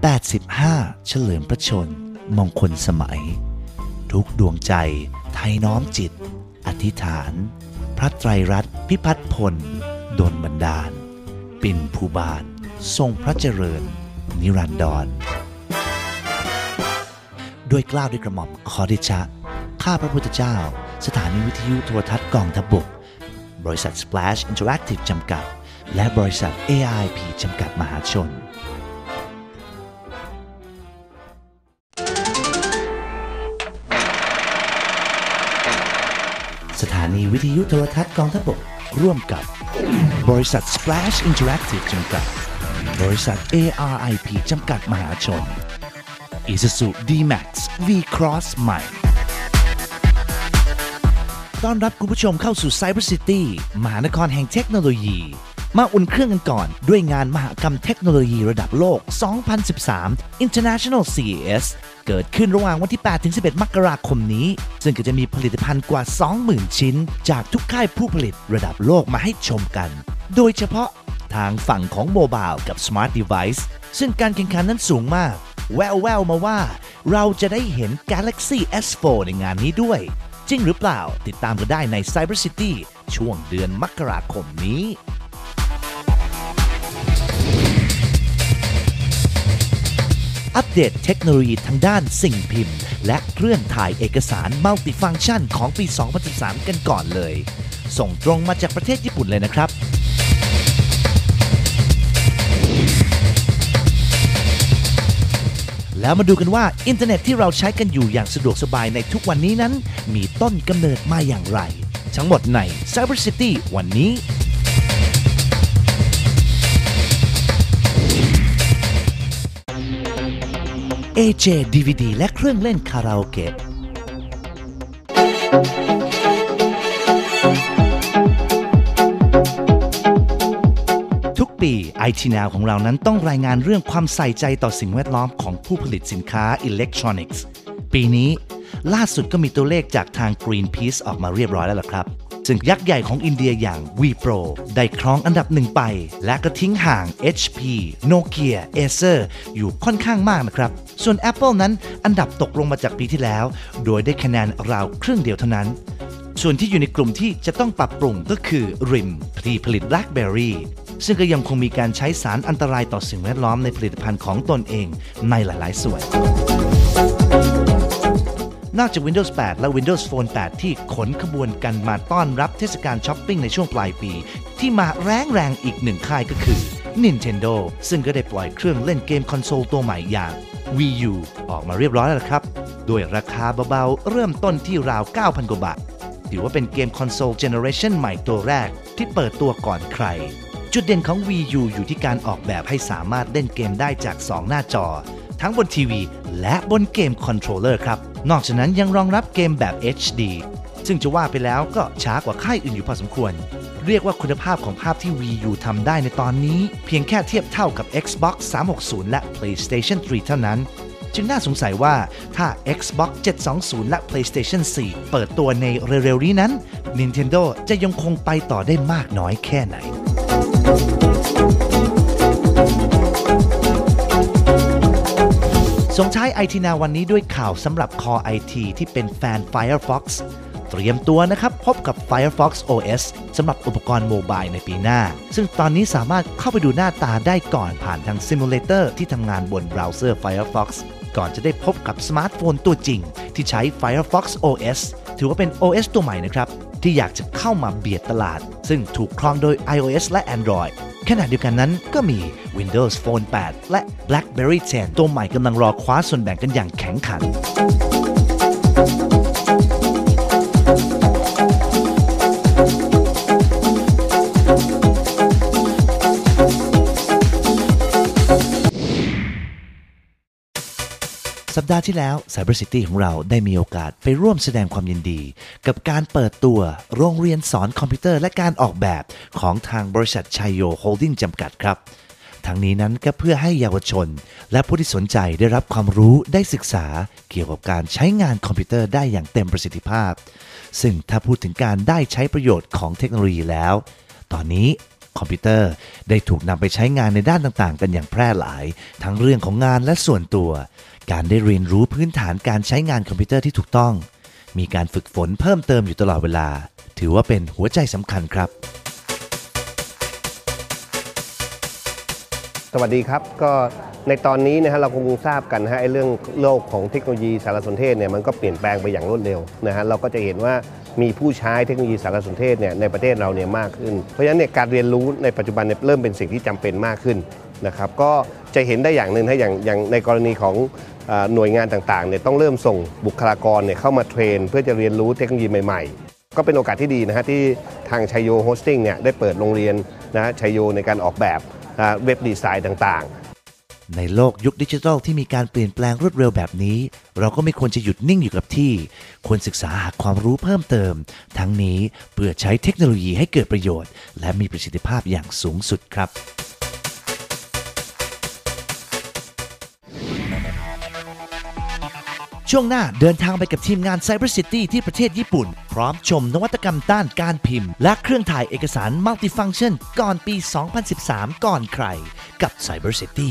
85 เฉลิมพระชน มงคลสมัย ทุกดวงใจไทยน้อมจิต อธิษฐาน พระไตรรัตน์พิพัฒน์พลดลบันดาล ปิ่นภูบาล ทรงพระเจริญ นิรันดรด้วยกล้าวด้วยกระหม่อมขอเดชะ ข้าพระพุทธเจ้า สถานีวิทยุโทรทัศน์กองทพบก บริษัท Splash Interactive จำกัด และบริษัท AIP จำกัดมหาชน นีวิทยุโทรทัศน์กองทัพบกร่วมกับบริษัท Splash Interactive จำกัด บริษัท ARIP จำกัดมหาชน Isuzu D-Max V-Cross ใหม่ ต้อนรับคุณผู้ชมเข้าสู่ Cyber City มหานครแห่งเทคโนโลยี มาอุ่นเครื่องกันก่อน ด้วยงานมหกรรมเทคโนโลยีระดับโลก 2013 International CES เกิดขึ้นระหว่างวันที่8-11 มกราคมนี้ ซึ่งก็จะมีผลิตภัณฑ์กว่า 20,000 ชิ้น จากทุกค่ายผู้ผลิตระดับโลกมาให้ชมกัน โดยเฉพาะทางฝั่งของโมบายกับ Smart Device ซึ่งการแข่งขันนั้นสูงมาก แววแววมาว่า เราจะได้เห็น Galaxy S4 ในงานนี้ด้วย จริงหรือเปล่าติดตามกันได้ใน Cyber City ช่วงเดือนมกราคมนี้ อัปเดตเทคโนโลยีทางด้านสิ่งพิมพ์ และเครื่องถ่ายเอกสารมัลติฟัง c t ชันของปี 2013 กันก่อนเลย ส่งตรงมาจากประเทศญี่ปุ่นเลยนะครับแล้วมาดูกันว่าอินเทอร์เน็ตที่เราใช้กันอยู่อย่างสะดวกสบายในทุกวันนี้นั้น มีต้นกำเนิดมาอย่างไร ทั้งหมดใน Cyber City วันนี้ AJ DVD และเครื่องเล่นคาราโอเกะ ทุกปี IT Now ของเรานั้นต้องรายงานเรื่องความใส่ใจต่อสิ่งแวดล้อมของผู้ผลิตสินค้าอิเล็กทรอนิกส์ ปีนี้ล่าสุดก็มีตัวเลขจากทาง Greenpeace ออกมาเรียบร้อยแล้วล่ะครับ ซึ่งยักษ์ใหญ่ของอินเดียอย่าง Wipro ได้ครองอันดับหนึ่งไป และก็ทิ้งห่าง HP Nokia Acer อยู่ค่อนข้างมากนะครับ ส่วน Apple นั้นอันดับตกลงมาจากปีที่แล้ว โดยได้คะแนนราวครึ่งเดียวเท่านั้นส่วนที่อยู่ในกลุ่มที่จะต้องปรับปรุงก็คือ RIM ที่ผลิต BlackBerry ซึ่งก็ยังคงมีการใช้สารอันตรายต่อสิ่งแวดล้อมในผลิตภัณฑ์ของตนเองในหลาย ๆ ส่วน นอกจาก Windows 8 และ Windows Phone 8 ที่ขนขบวนกันมาต้อนรับเทศกาลช้อปปิ้งในช่วงปลายปี ที่มาแรงแรงๆอีกหนึ่งค่ายก็คือ Nintendo ซึ่งก็ได้ปล่อยเครื่องเล่นเกมคอนโซลตัวใหม่อย่าง Wii U ออกมาเรียบร้อยแล้วครับ ด้วยราคาเบาๆ เริ่มต้นที่ราว 9,000 กว่าบาท ถือว่าเป็นเกมคอนโซลเจเนอเรชันใหม่ตัวแรกที่เปิดตัวก่อนใคร จุดเด่นของ Wii U อยู่ที่การออกแบบให้สามารถเล่นเกมได้จาก 2 หน้าจอ ทั้งบนทีวี และบนเกมคอนโทรลเลอร์ครับ นอกจากนั้นยังรองรับเกมแบบ HD ซึ่งจะว่าไปแล้วก็ช้ากว่าค่ายอื่นอยู่พอสมควร เรียกว่าคุณภาพของภาพที่ Wii U ทำได้ในตอนนี้ เพียงแค่เทียบเท่ากับ Xbox 360 และ PlayStation 3 เท่านั้น จึงน่าสงสัยว่าถ้า Xbox 720 และ PlayStation 4 เปิดตัวในเร็วๆนี้นั้น Nintendo จะยังคงไปต่อได้มากน้อยแค่ไหน ส่งท้าย IT Now วันนี้ด้วยข่าวสำหรับ Core IT ที่เป็นแฟน Firefox เตรียมตัวนะครับ พบกับ Firefox OS สำหรับอุปกรณ์โมบายในปีหน้า ซึ่งตอนนี้สามารถเข้าไปดูหน้าตาได้ก่อนผ่านทางซิมูเลเตอร์ที่ทำงานบนเบราว์เซอร์ Firefox ก่อนจะได้พบกับสมาร์ทโฟนตัวจริง ที่ใช้ Firefox OS ถือว่าเป็น OS ตัวใหม่นะครับ ที่อยากจะเข้ามาเบียดตลาด ซึ่งถูกครองโดย iOS และ Android ขณะเดียวกันนั้นก็มี Windows Phone 8 และ BlackBerry 10 ตัวใหม่กำลังรอคว้าส่วนแบ่งกันอย่างแข็งขัน สัปดาห์ที่แล้ว Cyber City ของเราได้มีโอกาสไปร่วมแสดงความยินดี กับการเปิดตัวโรงเรียนสอนคอมพิวเตอร์และการออกแบบของทางบริษัทชัยโยโฮลดิ้งจำกัดครับทั้งนี้นั้นก็เพื่อให้เยาวชน และผู้ที่สนใจได้รับความรู้ได้ศึกษา เกี่ยวกับการใช้งานคอมพิวเตอร์ได้อย่างเต็มประสิทธิภาพ ซึ่งถ้าพูดถึงการได้ใช้ประโยชน์ของเทคโนโลยีแล้ว ตอนนี้ คอมพิวเตอร์ ได้ถูกนำไปใช้งานในด้านต่างๆ กันอย่างแพร่หลาย ทั้งเรื่องของงานและส่วนตัว การได้เรียนรู้พื้นฐานการใช้งานคอมพิวเตอร์ที่ถูกต้อง มีการฝึกฝนเพิ่มเติมอยู่ตลอดเวลา ถือว่าเป็นหัวใจสำคัญครับ สวัสดีครับก็ในตอนนี้นะฮะเราคงทราบกันนะฮะไอ้เรื่องโลกของเทคโนโลยีสารสนเทศเนี่ยมันก็เปลี่ยนแปลงไปอย่างรวดเร็วนะฮะเราก็จะเห็นว่า มีผู้ใช้เทคโนโลยีสารสนเทศเนี่ยในประเทศเราเนี่ยมากขึ้น เพราะฉะนั้นเนี่ยการเรียนรู้ในปัจจุบันเนี่ยเริ่มเป็นสิ่งที่จำเป็นมากขึ้นนะครับก็จะเห็นได้อย่างหนึ่งนะอย่างอย่างในกรณีของหน่วยงานต่างๆเนี่ยต้องเริ่มส่งบุคลากรเนี่ยเข้ามาเทรน เพื่อจะเรียนรู้เทคโนโลยีใหม่ๆ ก็เป็นโอกาสที่ดีนะฮะที่ทางชัยโยโฮสติ้งเนี่ยได้เปิดโรงเรียนนะฮะชัยโยในการออกแบบเว็บดีไซน์ต่างๆ ในโลกยุคดิจิทัลที่มีการเปลี่ยนแปลงรวดเร็วแบบนี้ เราก็ไม่ควรจะหยุดนิ่งอยู่กับที่ ควรศึกษาหาความรู้เพิ่มเติม ทั้งนี้เพื่อใช้เทคโนโลยีให้เกิดประโยชน์ และมีประสิทธิภาพอย่างสูงสุดครับช่วงหน้าเดินทางไปกับทีมงาน Cyber City ที่ประเทศญี่ปุ่น พร้อมชมนวัตกรรมด้านการพิมพ์ และเครื่องถ่ายเอกสาร Multifunction ก่อนปี 2013 ก่อนใคร กับ Cyber City